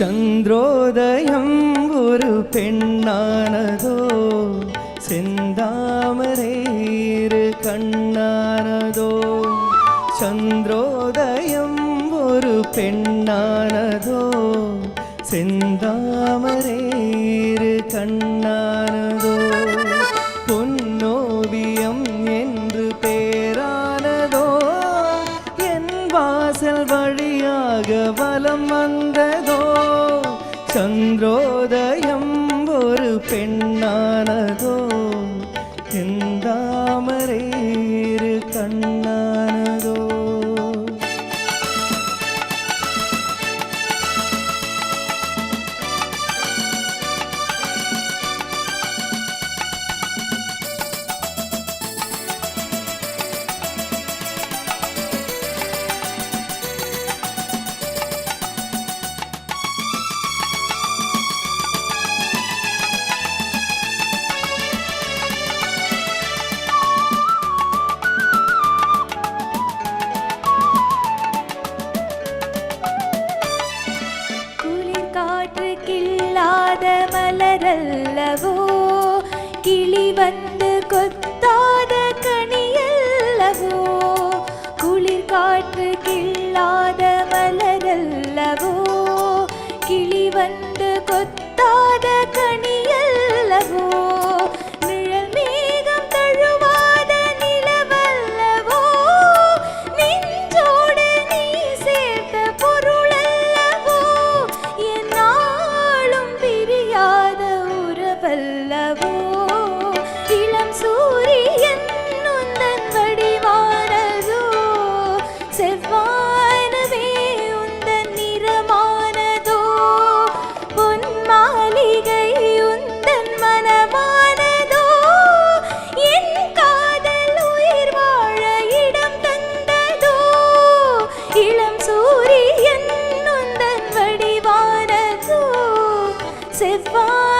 சந்திரோதயம் ஒரு பெண்ணானதோ செந்தாமரேறு கண்ணானதோ சந்திரோதயம் ஒரு பெண்ணானதோ செந்தாமரேறு கண்ணானதோ பொன்னோவியம் என்று பேரானதோ என் வாசல் வழியாக வலம் வந்த சந்திரோதயம் ஒரு பெண்ணானதோ? வந்து கொத்தாத கனி Save us.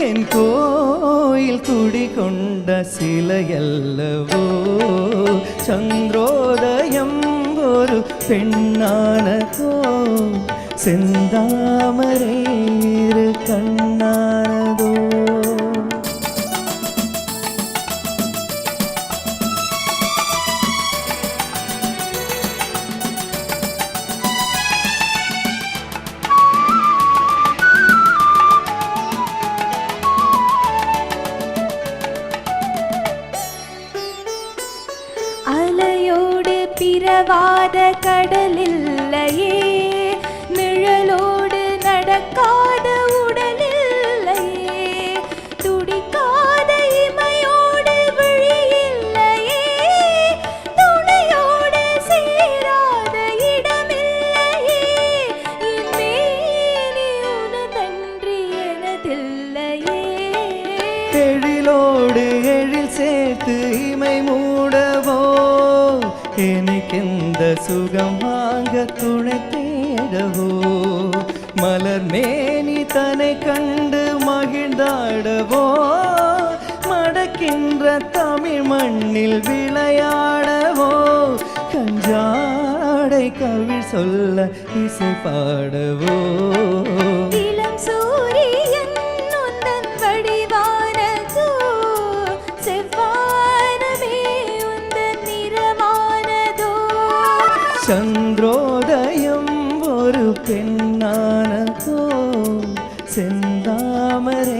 என் கோயில் குடிகொண்ட சிலையல்லவோ? சந்திரோதயம் ஒரு பெண்ணானதோ? செந்தாமரை இரு வீரவாத கடலில்லையே எனக்கெந்த சுகம் வாங்க துணை தேடவோ மலர் மேனி தன்னை கண்டு மகிழ்ந்தாடவோ மடக்கின்ற தமிழ் மண்ணில் விளையாடவோ கஞ்சாடை கவி சொல்ல இசை பாடவோ பெண்ணானதோ செந்தாமரே